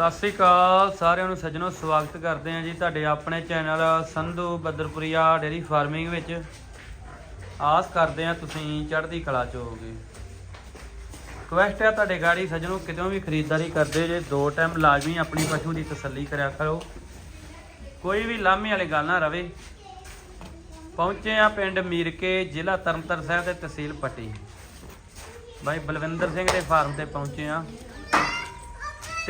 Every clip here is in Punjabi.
ਸਤਿ ਸ੍ਰੀ ਅਕਾਲ, ਸਾਰਿਆਂ ਨੂੰ ਸੱਜਣੋ ਸਵਾਗਤ ਕਰਦੇ ਹਾਂ ਜੀ ਤੁਹਾਡੇ ਆਪਣੇ channel Sandhu Baddarpuria dairy farming ਵਿੱਚ। ਆਸ ਕਰਦੇ ਹਾਂ ਤੁਸੀਂ ਚੜ੍ਹਦੀ ਕਲਾ ਚ ਹੋਵੋਗੇ। ਰਿਕਵੈਸਟ ਹੈ ਤੁਹਾਡੇ ਗਾੜੀ ਸੱਜਣੋ ਕਿਤੋਂ ਵੀ ਖਰੀਦਦਾਰੀ ਕਰਦੇ ਜੇ, ਦੋ ਟਾਈਮ ਲਾਜ਼ਮੀ ਆਪਣੀ ਪਸ਼ੂ ਦੀ ਤਸੱਲੀ ਕਰਿਆ ਕਰੋ। ਕੋਈ ਵੀ ਲਾਮੇ ਵਾਲੀ ਗੱਲ ਨਾ ਰਵੇ। ਪਹੁੰਚੇ ਆ ਪਿੰਡ ਮੀਰਕੇ, ਜ਼ਿਲ੍ਹਾ ਤਰਨਤਾਰਨ ਸਾਹਿਬ ਤੇ ਤਹਿਸੀਲ ਪੱਟੀ। ਬਾਈ ਬਲਵਿੰਦਰ ਸਿੰਘ ਦੇ ਫਾਰਮ ਤੇ ਪਹੁੰਚੇ ਆ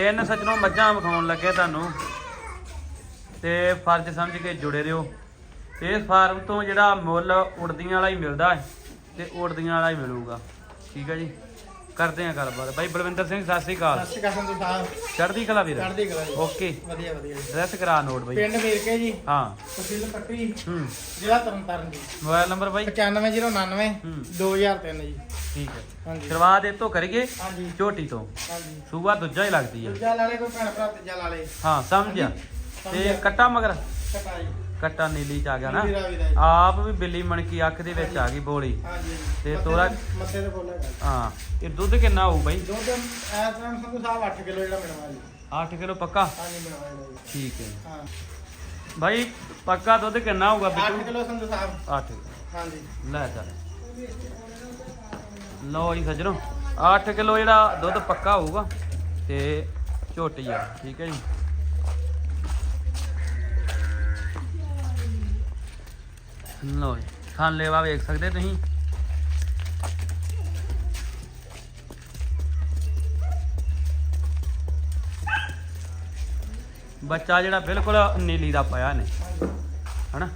ਤਿੰਨ ਸੱਜਣੋਂ ਮੱਝਾਂ ਵਿਖਾਉਣ ਲੱਗੇ ਤੁਹਾਨੂੰ। ਤੇ ਫਰਜ਼ ਸਮਝ ਕੇ ਜੁੜੇ ਰਹੋ। ਇਸ ਫਾਰਮ ਤੋਂ ਜਿਹੜਾ ਮੁੱਲ ਉੜਦੀਆਂ ਵਾਲਾ ਹੀ ਮਿਲਦਾ ਹੈ, ਤੇ ਉੜਦੀਆਂ ਵਾਲਾ ਹੀ ਮਿਲੂਗਾ। ਠੀਕ ਹੈ ਜੀ? ਕਰਦੇ ਆ ਗੱਲਬਾਤ। ਬਾਈ ਬਲਵਿੰਦਰ ਸਿੰਘ ਸਤਿ ਸ੍ਰੀ ਅਕਾਲ। ਸਤਿ ਸ਼੍ਰੀ ਅਕਾਲ ਸਾਹਿਬ। ਚੜ੍ਹਦੀ ਕਲਾ ਵੀਰ। ਚੜ੍ਹਦੀ ਕਲਾ ਜੀ। ਓਕੇ। ਵਧੀਆ ਵਧੀਆ। ਜੀ ਐਡਰੈਸ ਕਰਾ ਨੋਟ ਬਾਈ। ਪਿੰਡ ਮੇਰਕੇ ਜੀ। ਹਾਂ। ਤਹਿਸੀਲ ਪੱਟੀ। ਹੂੰ। ਜ਼ਿਲ੍ਹਾ ਤਰਨਤਾਰਨ ਜੀ। ਮੋਬਾਈਲ ਨੰਬਰ ਬਾਈ? 95099 ਹੂੰ। 2003 ਜੀ। ਠੀਕ ਹੈ। ਹਾਂਜੀ। ਸ਼ੁਰੂਆਤ ਇਹ ਤੋਂ ਕਰੀਏ ਹਾਂਜੀ। ਝੋਟੀ ਤੋਂ। ਹਾਂਜੀ। ਸੂਬਾ ਦੂਜਾ ਹੀ ਲੱਗਦੀ ਹੈ ਦੂਜਾ ਲਾਲੇ ਕੋਈ ਭੈਣ ਭਰਾ ਤੀਜਾ ਲਾਲੇ ਹਾਂ ਸਮਝਿਆ ਤੇ ਸਮਝਿਆ। ਕੱਟਾ ਮਗਰ? ਕਟਾ ਜੀ। ਕੱਟਾ ਨੀਲੀ ਚ ਆ ਗਿਆ ਨਾ। ਜੀ। ਆਪ ਵੀ ਬਿੱਲੀ ਮਣਕੀ ਅੱਖ ਦੇ ਵਿੱਚ ਆ ਗਈ ਬੋਲੀ। ਹਾਂਜੀ ਤੇ ਮੱਥੇ ਤੋਰਾ- ਮੱਥੇ ਤੇ ਬੋਲੇਗਾ ਹਾਂ ਇਹ ਦੁੱਧ ਕਿੰਨਾ ਹੋਊ ਬਾਈ? ਦੁੱਧ ਐਸ ਟਾਈਮ ਸੰਧੂ ਸਾਹਿਬ 8 ਕਿਲੋ ਜਿਹੜਾ ਮਿਲਵਾ ਜੀ। 8 ਕਿਲੋ ਪੱਕਾ? ਹਾਂਜੀ ਮਿਲਵਾ ਜੀ ਠੀਕ ਹੈ ਹਾਂ। ਬਾਈ ਪੱਕਾ ਦੁੱਧ ਕਿੰਨਾ ਹੋਊਗਾ 8 ਬਿੱਟੂ ਕਿਲੋ ਸੰਧੂ ਸਾਹਿਬ 8 ਹਾਂਜੀ। ਲੈ ਚੱਲ ਲਓ ਜੀ ਸੱਜਣੋ 8 ਕਿਲੋ ਜਿਹੜਾ ਦੁੱਧ ਪੱਕਾ ਹੋਊਗਾ ਤੇ ਝੋਟੀ ਆ ਠੀਕ ਹੈ ਜੀ। ਲਓ ਜੀ ਖਾਨ ਲੈਵਾ ਵੇਖ ਸਕਦੇ ਤੁਸੀਂ? ਬੱਚਾ ਜਿਹੜਾ ਬਿਲਕੁਲ ਨੀਲੀ ਦਾ ਪਾਇਆ ਨੇ ਹਨਾ?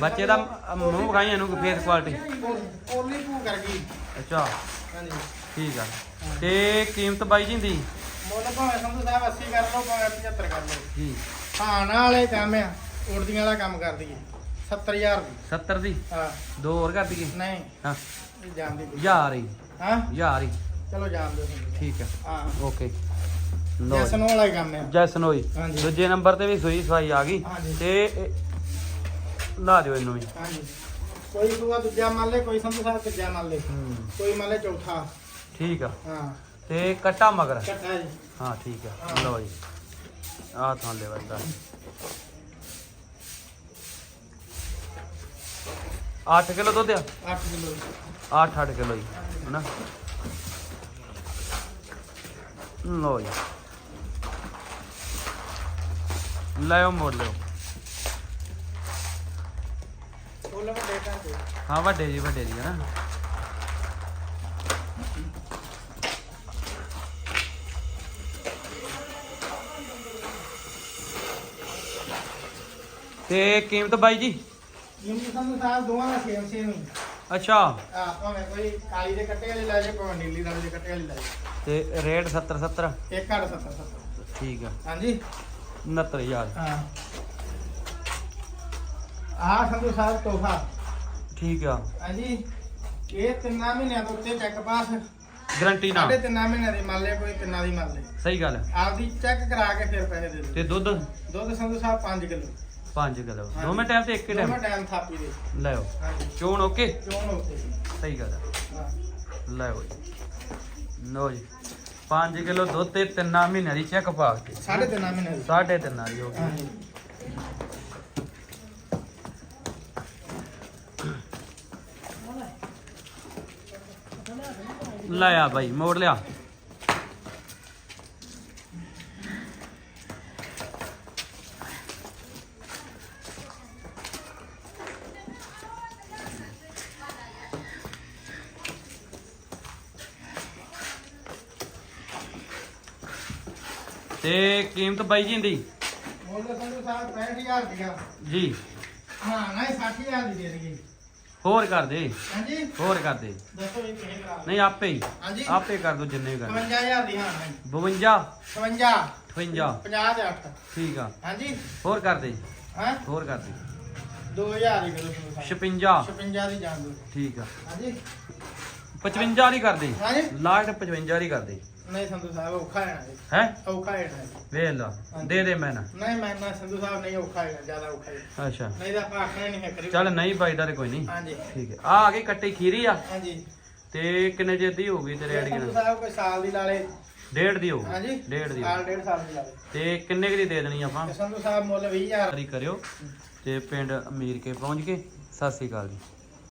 ਬੱਚੇ ਦਾ ਮੂੰਹ ਵਿਖਾਈ ਇਹਨੂੰ ਫੇਸ ਕੁਆਲਿਟੀ ਓਲੀ ਭੂ ਕਰ ਗਈ। ਅੱਛਾ। ਹਾਂਜੀ। ਠੀਕ ਆ। ਤੇ ਕੀਮਤ ਬਾਈ ਜੀ ਦੀ? ਮੁੱਲ ਭਾਵੇਂ ਸੰਧੂ ਸਾਹਿਬ 80 ਕਰ ਲਓ ਭਾਵੇਂ 75 ਕਰ ਲਓ। ਜੀ ਖਾਣ ਵਾਲੇ ਕੰਮ ਆ ਉੜਦੀਆਂ ਵਾਲਾ ਕੰਮ ਕਰ ਦਈਏ। 70000 ਦੀ। 70 ਦੀ? ਹਾਂ। ਦੋ ਹੋਰ ਕਰ ਦਈਏ? ਨਹੀਂ। ਹਾਂ। ਇਹ ਜਾਣਦੀ ਕੋਈ। ਯਾਰ ਹੀ। ਹਾਂ? ਯਾਰ ਹੀ। ਚਲੋ ਜਾਣ ਦਿਓ ਸੰਧੂ ਠੀਕ ਆ। ਹਾਂ। ਓਕੇ। ਲੋ ਜੈਸਨ ਵਾਲਾ ਹੀ ਕੰਮ ਆ। ਜੈਸਨ ਹੋਈ ਹਾਂਜੀ। ਦੂਜੇ ਨੰਬਰ ਤੇ ਵੀ ਸੂਈ ਸਵਾਈ ਆ ਗਈ। ਹਾਂਜੀ। ਤੇ ਇਹ- ਲਾ ਦਿਓ ਇਹਨੂੰ ਵੀ। ਹਾਂਜੀ। ਕੋਈ ਸੂਆ ਦੂਜਾ ਮੰਨ ਲੈ ਕੋਈ ਸੰਧੂ ਸਾਹਿਬ ਤੀਜਾ ਮੰਨ ਲੈ। ਹੂੰ। ਕੋਈ ਮੰਨ ਲੈ ਚੌਥਾ। ਠੀਕ ਆ। ਹਾਂ। ਤੇ ਕੱਟਾ ਮਗਰ। ਕੱਟਾ ਜੀ। ਹਾਂ ਠੀਕ ਆ। ਹਾਂ। ਲਓ ਜੀ। ਆਹ ਥਾਂ ਲੈ ਵੱਡਾ 8 ਕਿਲੋ ਦੁੱਧ ਆ? 8 ਕਿਲੋ 8 8 ਕਿਲੋ ਹੀ ਹਨਾ? ਲਓ ਜੀ। ਲਿਓ ਮੋੜ ਲਿਓ ਵੱਡੇ ਤਾਂ ਤੇ ਹਾਂ ਵੱਡੇ ਜੀ ਵੱਡੇ ਜੀ ਹਨਾ? ਤੇ ਕੀਮਤ ਬਾਈ ਜੀ? ਜਿੰਨੀ ਸੰਧੂ ਸਾਹਿਬ ਦੋਵਾਂ ਦਾ ਸੇਮ ਸੇਮ ਹੀ। ਅੱਛਾ। ਆ ਭਾਵੇਂ ਕੋਈ ਕਾਲੀ ਦੇ ਕੱਟੇ ਵਾਲੀ ਲੈ ਜੇ ਭਾਵੇਂ ਨੀਲੀ ਰੰਗ ਦੇ ਕੱਟੇ ਵਾਲੀ ਲੈ ਜੇ ਤੇ ਰੇਟ 70 70 ਇੱਕ ਘੜ 70 70 ਠੀਕ ਆ। ਹਾਂਜੀ? 69000 ਹਾਂ। ਆ ਸੰਧੂ ਸਾਹਿਬ ਤੋਹਫਾ। ਠੀਕ ਆ। ਹਾਂਜੀ? ਇਹ ਤਿੰਨਾਂ ਮਹੀਨਿਆਂ ਤੋਂ ਉੱਤੇ ਚੈੱਕ ਪਾਸ ਗਰੰਟੀ ਸਾਢੇ ਨਾਲ ਤਿੰਨਾਂ ਮਹੀਨਿਆਂ ਦੀ ਮੰਨ ਲੈ ਕੋਈ ਤਿੰਨਾਂ ਦੀ ਮੰਨ ਲੈ ਸਹੀ ਗੱਲ ਹੈ। ਆਪਦੀ ਚੈੱਕ ਕਰਾ ਕੇ ਫਿਰ ਪੈਸੇ ਦੇ ਤੇ ਦਿਓ ਦੁੱਧ? ਦੁੱਧ ਸੰਧੂ ਸਾਹਿਬ 5 ਕਿਲੋ। 5 ਕਿਲੋ ਦੋਵੇਂ ਟਾਈਮ ਤੇ ਇੱਕ ਹੀ ਦੋਵੇਂ ਟਾਈਮ ਟਾਈਮ ਥਾਪੀ ਦੇ। ਲਿਓ ਹਾਂਜੀ। ਚੋਣ ਓਕੇ? ਚੋਣ ਉੱਤੇ ਸਹੀ ਗੱਲ ਹੈ। ਹਾਂ ਲਿਓ ਜੀ। ਲਓ ਜੀ। 5 ਕਿਲੋ ਦੁੱਧ ਤੇ ਤਿੰਨਾਂ ਮਹੀਨਿਆਂ ਦੀ ਚੈੱਕ ਪਾ ਕੇ। ਸਾਢੇ ਤਿੰਨਾਂ ਮਹੀਨਿਆਂ ਦੀ। ਸਾਢੇ ਤਿੰਨਾਂ ਦੀ ਹੋ ਗਈ ਹਾਂਜੀ। ਲੈ ਆ ਬਾਈ ਮੋੜ ਲਿਆ। ਤੇ ਕੀਮਤ ਬਾਈ ਜੀ ਦੀ ਮੁੱਲ ਸੰਧੂ ਸਾਹਿਬ 65000 ਦੀਆਂ ਜੀ। ਹਾਂ ਨਹੀਂ 60000 ਦੀ ਦੇ ਦਈਏ। ਹੋਰ ਕਰ ਦੇ। ਹਾਂਜੀ? ਹੋਰ ਕਰ ਦੇ। ਦੱਸੋ ਇਹ ਕਿਹਨੇ ਕਰਾ ਨਹੀਂ ਆਪੇ ਹੀ। ਹਾਂਜੀ? ਆਪੇ ਕਰ ਦੋ ਜਿੰਨੇ ਵੀ ਕਰਨੇ 55000 ਦੀ ਹਾਂ ਹਾਂ 52 52 58 50 ਦੇ 8 ਠੀਕ ਆ। ਹਾਂਜੀ? ਹੋਰ ਕਰ ਦੇ। ਹਾਂ? ਹੋਰ ਕਰ ਦੇ। 2000 ਦੀ ਕਰੋ ਸੰਧੂ ਸਾਹਿਬ 56 56 ਦੀ ਜਾਣ ਦਿਓ। ਠੀਕ ਆ। ਹਾਂਜੀ? 55 ਵਾਲੀ ਕਰ ਦੇ ਹਾਂਜੀ। ਲਾਸਟ 55 ਵਾਲੀ ਕਰ ਦੇ ਨਹੀਂ ਸੰਧੂ ਸਾਹਿਬ ਔਖਾ ਹੈ ਨਾ ਹੈ? ਔਖਾ ਹੈ ਨਾ ਵੇਖ ਲਾ ਦੇ ਦੇ ਮੈਂ ਨਾ। ਨਹੀਂ ਮੈਂ ਨਾ ਸੰਧੂ ਸਾਹਿਬ ਨਹੀਂ ਔਖਾ ਹੈ ਜ਼ਿਆਦਾ ਔਖਾ ਹੈ। ਅੱਛਾ। ਨਹੀਂ ਤਾਂ ਆਪਾਂ ਆਖਣਾ ਹੀ ਨਹੀਂ ਹੈ ਕਰੀ ਚੱਲ ਨਹੀਂ ਪਾਈਦਾ ਤੇ ਕੋਈ ਨਹੀਂ। ਹਾਂਜੀ। ਠੀਕ ਹੈ। ਆ ਆ ਗਈ ਕੱਟੀ ਖੀਰੀ ਆ। ਹਾਂਜੀ। ਤੇ ਕਿੰਨੇ ਚਿਰ ਦੀ ਹੋਊਗੀ ਤੇਰੇ ਸੰਧੂ ਆਈਡੀਆ ਸਾਹਿਬ ਕੋਈ ਸਾਲ ਦੀ ਲਾਲੇ ਡੇਢ ਦੀ ਹੋਊ ਹਾਂਜੀ। ਡੇਢ ਦੀ ਸਾਲ ਡੇਢ ਸਾਲ ਦੀ ਲਾਲੇ ਤੇ ਕਿੰਨੇ ਕੁ ਦੀ ਦੇ ਦੇਣੀ ਆਪਾਂ? ਸੰਧੂ ਸਾਹਿਬ ਮੁੱਲ 20000 ਜਾਰੀ ਕਰਿਓ। ਤੇ ਪਿੰਡ ਅਮੀਰ ਕੇ ਪਹੁੰਚ ਕੇ ਸਤਿ ਸ੍ਰੀ ਅਕਾਲ ਜੀ।